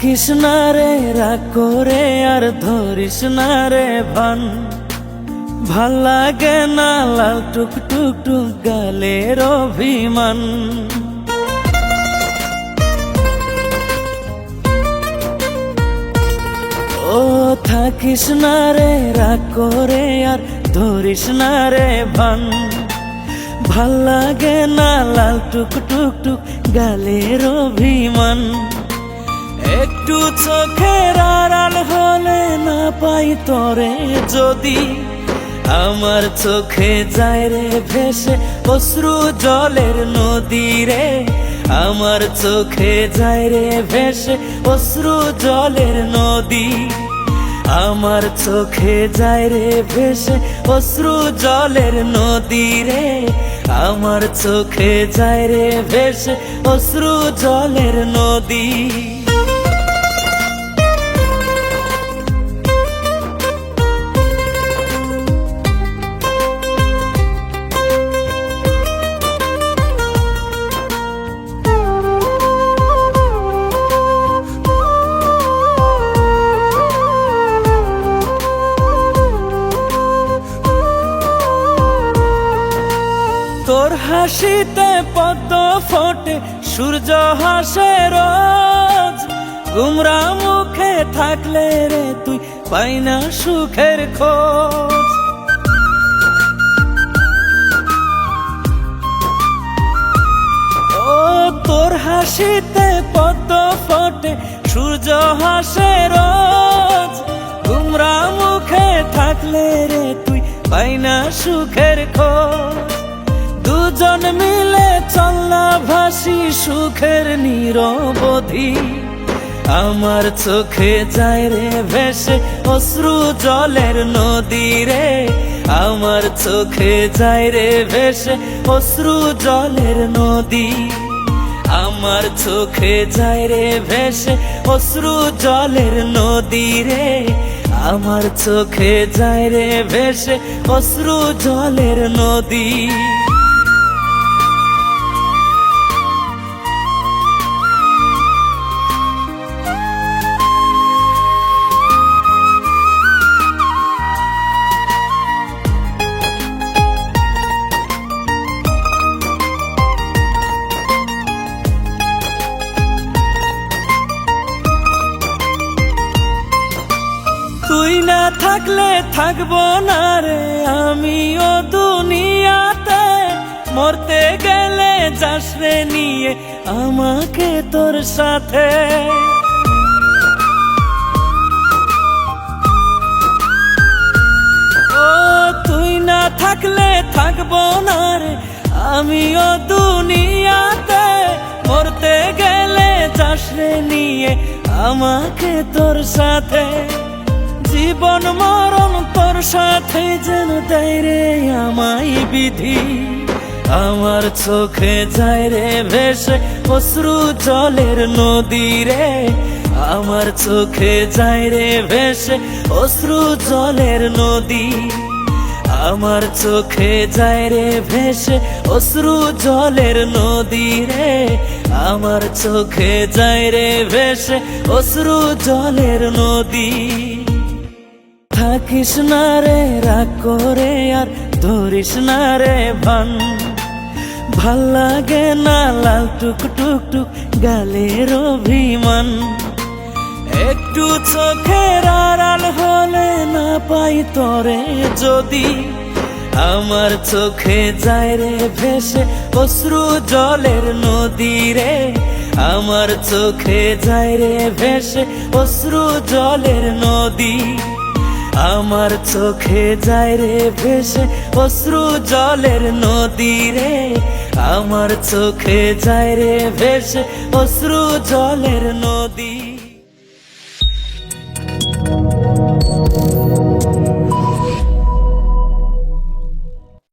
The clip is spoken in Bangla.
থাকিস না রে, রাগ করে আর ধরিস না রে ভান। ভালো লাগে না লাল টুক টুক টুক গালের অভিমান। ও থাকিস না রে, রাগ করে আর ধরিস না রে ভান। ভালো লাগে না লাল টুক টুক টুক গালের অভিমান। একটু চোখের আড়াল হলে না পাই তরে যদি। আমার চোখে যায় রে ভেসে অশ্রু জলের নদী রে। আমার চোখে যায় রে ভেসে অশ্রু জলের নদী। আমার চোখে যায় রে ভেসে অশ্রু জলের নদী রে। আমার চোখে যায় রে ভেসে অশ্রু জলের নদী। তোর হাসিতে পদ্ম ফোটে, সূর্য হাসে রোজ। গুমরা মুখে থাকলে রে তুই পাই না সুখের খোঁজ। তোর হাসিতে পদ্ম ফোটে, সূর্য হাসে রোজ। গুমরা মুখে থাকলে রে তুই পাই না সুখের খোঁজ। দুজন মিলে চল্লা ভাসি সুখের নিরবধি। আমার চোখে যায় রে ভেসে অশ্রু জলের নদী রে। আমার চোখে যায় রে ভেসে অশ্রু জলের নদী। আমার চোখে যায় রে ভেসে অশ্রু জলের নদী রে। আমার চোখে যায় রে ভেসে অশ্রু জলের নদী। থাকলে থাকব না রে, আমিও দুনিয়াতে মরতে গেলে যাস রে নিয়ে আমাকে তোর সাথে। ও, তুই না থাকলে থাকব না রে, আমিও দুনিয়াতে মরতে গেলে যাস রে নিয়ে আমাকে তোর সাথে। জীবন মরণ তোর সাথে যেন দেয় রে আমায় বিধি। আমার চোখে যায় রে ভেসে অশ্রু জলের নদী রে। আমার চোখে যায় রে ভেসে অশ্রু জলের নদী। আমার চোখে যায় রে ভেসে অশ্রু জলের নদী রে। আমার চোখে যায় রে ভেসে অশ্রু জলের নদী। থাকিস না রে, রাগ করে আর ধরিস না রে ভান। ভালো লাগে না লাল টুক টুক টুক গালের অভিমান। একটু চোখের আড়াল হলে না পাই তরে যদি। আমার চোখে যায় রে ভেসে অশ্রু জলের নদী রে। আমার চোখে যায় রে ভেসে অশ্রু জলের নদী। আমার চোখে যায় রে ভেসে অশ্রু জলের নদী রে। আমার চোখে যায় রে ভেসে অশ্রু জলের নদী।